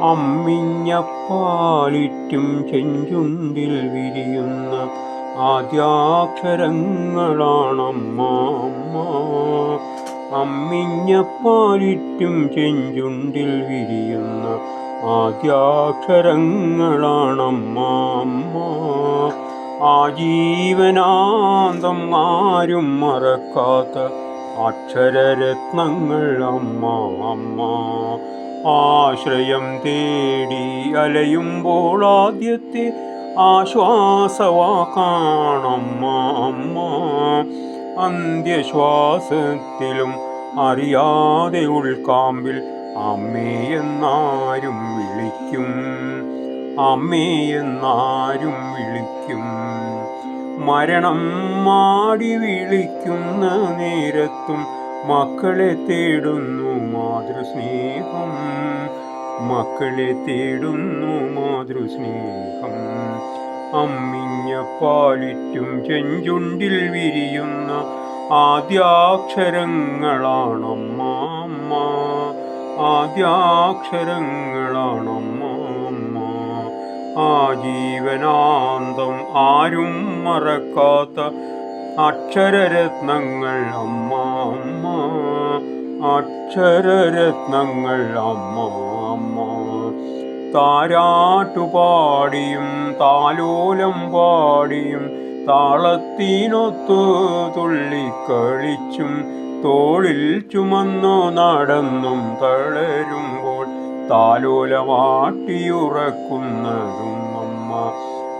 അമ്മിഞ്ഞപ്പാലിറ്റും ചെഞ്ചുണ്ടിൽ വിരിയുന്ന ആദ്യാക്ഷരങ്ങളാണമ്മ അമ്മ. അമ്മിഞ്ഞപ്പാലിറ്റും ചെഞ്ചുണ്ടിൽ വിരിയുന്ന ആദ്യാക്ഷരങ്ങളാണമ്മ അമ്മ. ആജീവനാന്തം ആരും മറക്കാത്ത അക്ഷരരത്നങ്ങൾ അമ്മ അമ്മ. ആശ്രയം തേടി അലയുമ്പോൾ ആദ്യത്തെ ആശ്വാസവാക്കാണമ്മ അമ്മ. അന്ത്യശ്വാസത്തിലും അറിയാതെ ഉൾക്കാമ്പിൽ അമ്മയെന്നാരും വിളിക്കും. അമ്മയെന്നാരും വിളിക്കും. മരണം മാടി വിളിക്കുന്ന നേരത്തും മക്കളെ തേടുന്നു. മാതൃസ്നേഹം. മക്കളെ തേടുന്നു മാതൃസ്നേഹം. അമ്മിഞ്ഞ പാലിറ്റും ചെഞ്ചുണ്ടിൽ വിരിയുന്ന ആദ്യാക്ഷരങ്ങളാണമ്മ ആദ്യാക്ഷരങ്ങളാണമ്മ അമ്മ. ആജീവനാന്തം ആരും മറക്കാത്ത അക്ഷരരത്നങ്ങൾ അമ്മ അമ്മ. അക്ഷരരത്നങ്ങൾ അമ്മ അമ്മ. താരാട്ടുപാടിയും താലോലം പാടിയും താളത്തിനൊത്തു തുള്ളിക്കളിച്ചും തോളിൽ ചുമന്നു നടന്നും തളരുമ്പോൾ താലോലമാട്ടിയുറക്കുന്നതും അമ്മ.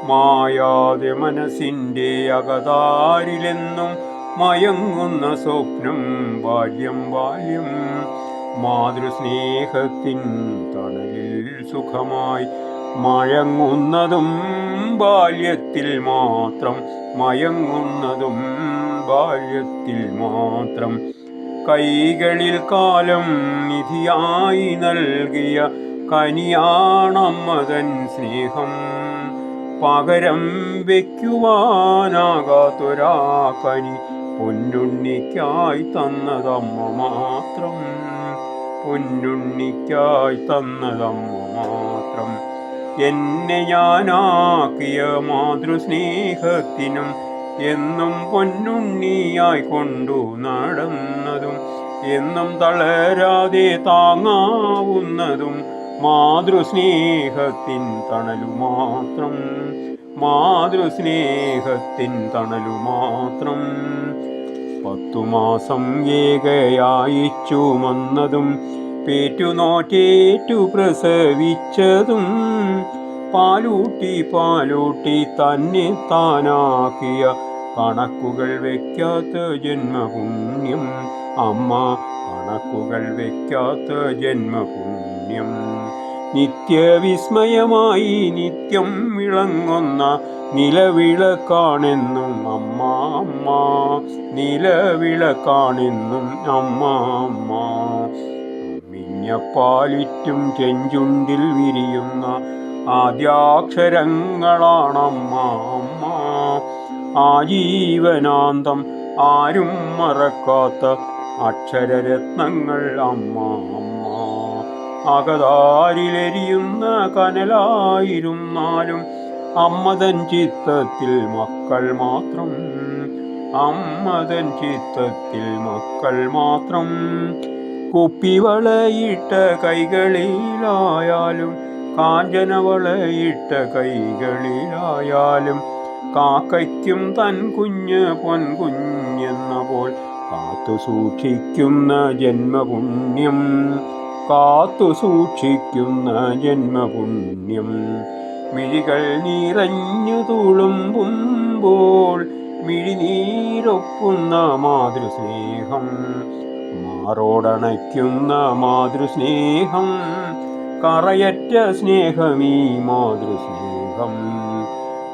മായാതെ മനസ്സിന്റെ അകതാരിലെന്നും മയങ്ങുന്ന സ്വപ്നം ബാല്യം ബാല്യം. മാതൃസ്നേഹത്തിൻ തണലിൽ സുഖമായി മയങ്ങുന്നതും ബാല്യത്തിൽ മാത്രം മയങ്ങുന്നതും ബാല്യത്തിൽ മാത്രം. കൈകളിൽ കാലം നിധിയായി നൽകിയ കനിയാണമ്മതൻ സ്നേഹം. പകരം വയ്ക്കുവാനാകാത്തൊരാ കനി പൊന്നുണ്ണിക്കായി തന്നതമ്മ മാത്രം. പൊന്നുണ്ണിക്കായി തന്നതമ്മ മാത്രം. എന്നെ ഞാനാക്കിയ മാതൃസ്നേഹത്തിനും എന്നും പൊന്നുണ്ണിയായി കൊണ്ടു നടന്നതും എന്നും തളരാതെ താങ്ങാവുന്നതും മാതൃസ്നേഹത്തിൻ തണലു മാത്രം മാതൃസ്നേഹത്തിൻ തണലു മാത്രം പത്തു മാസം ഏകയായി ചുമന്നതും പേറ്റുനോറ്റേറ്റു പ്രസവിച്ചതും പാലൂട്ടി പാലൂട്ടി തന്നെ താനാക്കിയ കണക്കുകൾ വയ്ക്കാത്ത ജന്മപുണ്യം. അമ്മ കണക്കുകൾ വയ്ക്കാത്ത ജന്മപുണ്യം. നിത്യവിസ്മയമായി നിത്യം വിളങ്ങുന്ന നിലവിളക്കാണെന്നും അമ്മ അമ്മ. നിലവിളക്കാണെന്നും അമ്മ അമ്മ. മിഞ്ഞപ്പാലിറ്റും ചെഞ്ചുണ്ടിൽ വിരിയുന്ന ആദ്യാക്ഷരങ്ങളാണമ്മ അമ്മ. ആജീവനാന്തം ആരും മറക്കാത്ത അക്ഷരരത്നങ്ങൾ അമ്മ അമ്മ. അകതാരിലെരിയുന്ന കനലായിരുന്നാലും അമ്മതൻ ചിത്തത്തിൽ മക്കൾ മാത്രം. അമ്മതൻ ചിത്തത്തിൽ മക്കൾ മാത്രം. കുപ്പിവളയിട്ട കൈകളിലായാലും കാഞ്ചനവളയിട്ട കൈകളിലായാലും കാക്കയ്ക്കും തൻ കുഞ്ഞ് പൊൻകുഞ്ഞെന്നപ്പോൾ കാത്തു സൂക്ഷിക്കുന്ന ജന്മപുണ്യം. കാത്തു സൂക്ഷിക്കുന്ന ജന്മപുണ്യം. മിഴികൾ നിറഞ്ഞു തുളുമ്പുമ്പോൾ മിഴിനീരൊപ്പുന്ന മാതൃസ്നേഹം. മാറോടണയ്ക്കുന്ന മാതൃസ്നേഹം. കറയറ്റ സ്നേഹമീ മാതൃസ്നേഹം.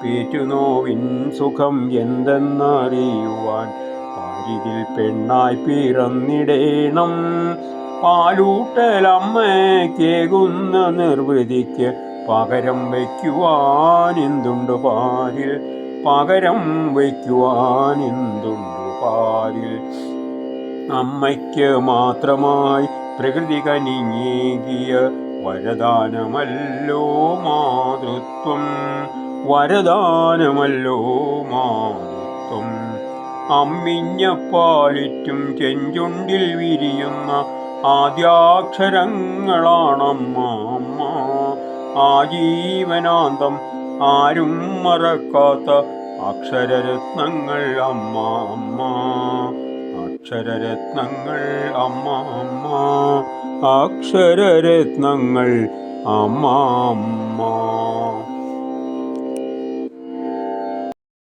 പേറ്റുനോവിൻ സുഖം എന്തെന്നറിയുവാൻ പാരിതിൽ പെണ്ണായി പിറന്നിടേണം. പാലൂട്ടലമ്മയ്ക്കേകുന്ന നിർവൃതിക്ക് പകരം വയ്ക്കുവാൻ എന്തുണ്ട് പാരിൽ? പകരം വയ്ക്കുവാൻ എന്തുണ്ട് പാരിൽ? അമ്മയ്ക്ക് മാത്രമായി പ്രകൃതി കനിഞ്ഞേകിയ വരദാനമല്ലോ മാതൃത്വം. വരദാനമല്ലോ മാതൃത്വം അമ്മിഞ്ഞപ്പാലിറ്റും ചെഞ്ചുണ്ടിൽ വിരിയുന്ന ആദ്യാക്ഷരങ്ങളാണമ്മ. ആജീവനാന്തം ആരും മറക്കാത്ത അക്ഷരരത്നങ്ങൾ അമ്മ അമ്മ. അക്ഷരരത്നങ്ങൾ അമ്മ അമ്മ. അക്ഷരരത്നങ്ങൾ അമ്മ അമ്മ.